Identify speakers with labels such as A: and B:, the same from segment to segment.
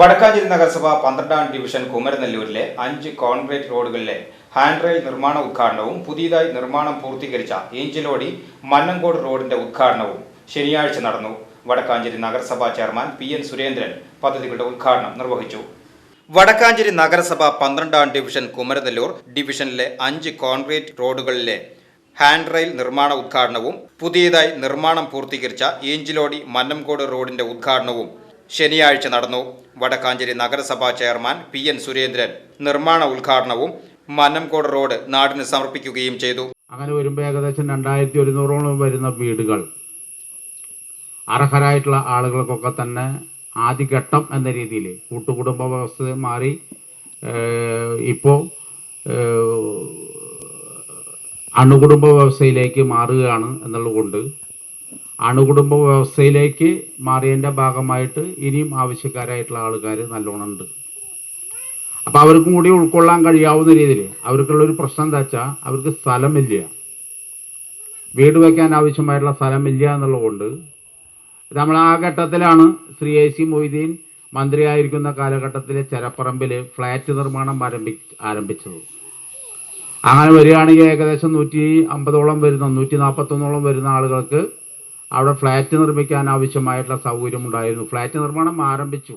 A: വടക്കാഞ്ചേരി നഗരസഭ പന്ത്രണ്ടാം ഡിവിഷൻ കുമരനെല്ലൂരിലെ അഞ്ച് കോൺക്രീറ്റ് റോഡുകളിലെ ഹാൻഡ് റെയിൽ നിർമ്മാണ ഉദ്ഘാടനവും പുതിയതായി നിർമ്മാണം പൂർത്തീകരിച്ച ഏഞ്ചലോടി മന്നങ്കോട് റോഡിന്റെ ഉദ്ഘാടനവും ശനിയാഴ്ച നടന്നു. വടക്കാഞ്ചേരി നഗരസഭാ ചെയർമാൻ പി എൻ സുരേന്ദ്രൻ പദ്ധതികളുടെ ഉദ്ഘാടനം നിർവഹിച്ചു. വടക്കാഞ്ചേരി നഗരസഭ പന്ത്രണ്ടാം ഡിവിഷൻ കുമരനെല്ലൂർ ഡിവിഷനിലെ അഞ്ച് കോൺക്രീറ്റ് റോഡുകളിലെ ഹാൻഡ് റെയിൽ നിർമ്മാണ ഉദ്ഘാടനവും പുതിയതായി നിർമ്മാണം പൂർത്തീകരിച്ച ഏഞ്ചിലോടി മന്നംകോട് റോഡിന്റെ ഉദ്ഘാടനവും ശനിയാഴ്ച നടന്നു. വടക്കാഞ്ചേരി നഗരസഭാ ചെയർമാൻ പി എൻ സുരേന്ദ്രൻ നിർമ്മാണ ഉദ്ഘാടനവും മന്നംകോട് റോഡ് നാടിന് സമർപ്പിക്കുകയും ചെയ്തു.
B: അങ്ങനെ വരുമ്പോൾ ഏകദേശം രണ്ടായിരത്തി ഒരുന്നൂറോളം വരുന്ന വീടുകൾ. അർഹരായിട്ടുള്ള ആളുകൾക്കൊക്കെ തന്നെ ആദ്യഘട്ടം എന്ന രീതിയിൽ കൂട്ടുകുടുംബ വ്യവസ്ഥ മാറി ഇപ്പോൾ അണുകുടുംബ വ്യവസ്ഥയിലേക്ക് മാറുകയാണ് എന്നുള്ളതുകൊണ്ട് അണുകുടുംബ വ്യവസ്ഥയിലേക്ക് മാറിയതിന്റെ ഭാഗമായിട്ട് ഇനിയും ആവശ്യക്കാരായിട്ടുള്ള ആൾക്കാർ നല്ലോണം ഉണ്ട് അപ്പോൾ അവർക്കും കൂടി ഉൾക്കൊള്ളാൻ കഴിയാവുന്ന രീതിയിൽ അവർക്കുള്ളൊരു പ്രശ്നം എന്താ വെച്ചാൽ അവർക്ക് സ്ഥലമില്ല. വീട് വയ്ക്കാൻ ആവശ്യമായിട്ടുള്ള സ്ഥലമില്ല എന്നുള്ളതുകൊണ്ട് നമ്മൾ ആ ഘട്ടത്തിലാണ് ശ്രീ എ സി മൊയ്തീൻ മന്ത്രിയായിരിക്കുന്ന കാലഘട്ടത്തിലെ ചെരപ്പറമ്പിൽ ഫ്ലാറ്റ് നിർമ്മാണം ആരംഭി ആരംഭിച്ചത്. അങ്ങനെ വരികയാണെങ്കിൽ ഏകദേശം നൂറ്റി അമ്പതോളം വരുന്ന നൂറ്റി നാൽപ്പത്തൊന്നോളം വരുന്ന ആളുകൾക്ക് അവിടെ ഫ്ലാറ്റ് നിർമ്മിക്കാൻ ആവശ്യമായിട്ടുള്ള സൗകര്യം ഉണ്ടായിരുന്നു ഫ്ലാറ്റ് നിർമ്മാണം ആരംഭിച്ചു.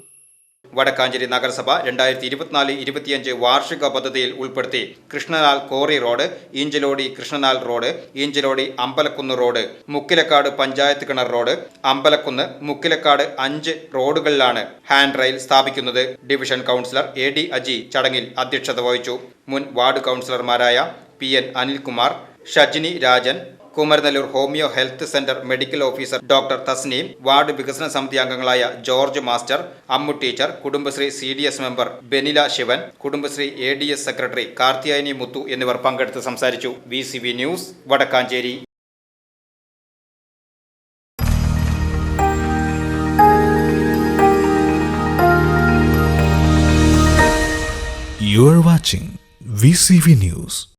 A: വടക്കാഞ്ചേരി നഗരസഭ രണ്ടായിരത്തി ഇരുപത്തിനാല് ഇരുപത്തിയഞ്ച് വാർഷിക പദ്ധതിയിൽ ഉൾപ്പെടുത്തി Krishnanal quarry road Einchalodi Krishnanal road Einchalodi Ambalakkunnu road Mukkilakkad panchayat കിണർ റോഡ് അമ്പലക്കുന്ന് മുക്കിലക്കാട് അഞ്ച് റോഡുകളിലാണ് ഹാൻഡ് റെയിൽ സ്ഥാപിക്കുന്നത്. Division councillor A D Aji ചടങ്ങിൽ അധ്യക്ഷത വഹിച്ചു. മുൻ വാർഡ് കൗൺസിലർമാരായ P N Anilkumar Shajini Rajan Kumaranellur homeo health centre medical officer doctor Thasneem ward വികസന സമിതി അംഗങ്ങളായ George master Ammu teacher Kudumbashree C D S member Benila Sivan Kudumbashree A D S secretary Karthiyayani Muthu എന്നിവർ പങ്കെടുത്ത് സംസാരിച്ചു V C V news Vadakkanchery
C: You watching VCV News.